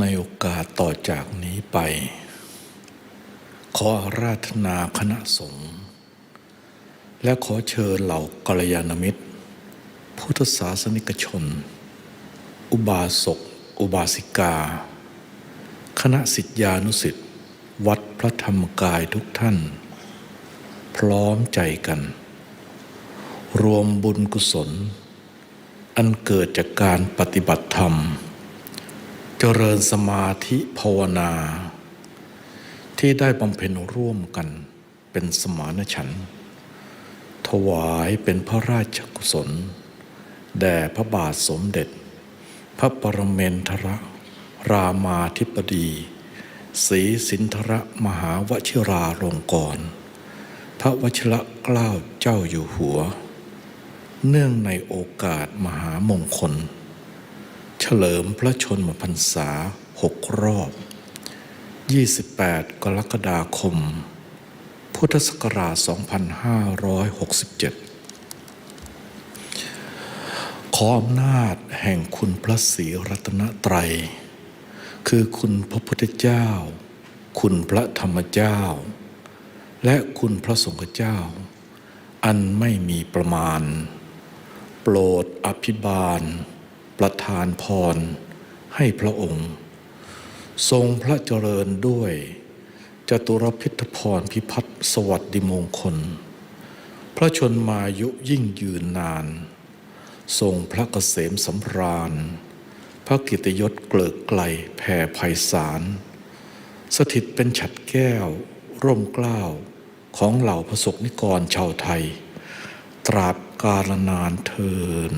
ในโอกาสต่อจากนี้ไป ขอราธนาคณะสงฆ์และขอเชิญเหล่ากัลยาณมิตร พุทธศาสนิกชน อุบาสก อุบาสิกา คณะสิทธิานุสิทธิ์วัดพระธรรมกายทุกท่าน พร้อมใจกัน รวมบุญกุศล อันเกิดจากการปฏิบัติธรรม เจริญสมาธิภาวนา ที่ได้บำเพ็ญร่วมกันเป็นสมานฉันท์ถวายเป็นพระราชกุศล แด่พระบาทสมเด็จ พระปรเมนทรรามาธิบดีศรีสินทรมหาวชิราลงกรณพระวชิระเกล้าเจ้าอยู่หัว เนื่องในโอกาสมหามงคล เฉลิมพระชนมพรรษาหกรอบ 28 กรกฎาคม พุทธศักราช 2567 ขออำนาจแห่งคุณพระศรีรัตนตรัย คือคุณพระพุทธเจ้า คุณพระธรรมเจ้า และคุณพระสงฆ์เจ้า อันไม่มีประมาณ โปรดอภิบาล ประทานพรให้พระองค์ ทรงพระเจริญด้วยจตุรพิทพรพิพัฒน์สวัสดิมงคล พระชนมายุยิ่งยืนนาน ทรงพระเกษมสำราญ พระกิตยศเกลิกไกลแผ่ไพศาล สถิตเป็นฉัดแก้ว ร่มเกล้าของเหล่าพระสกนิกรชาวไทย ตราบกาลนานเทิน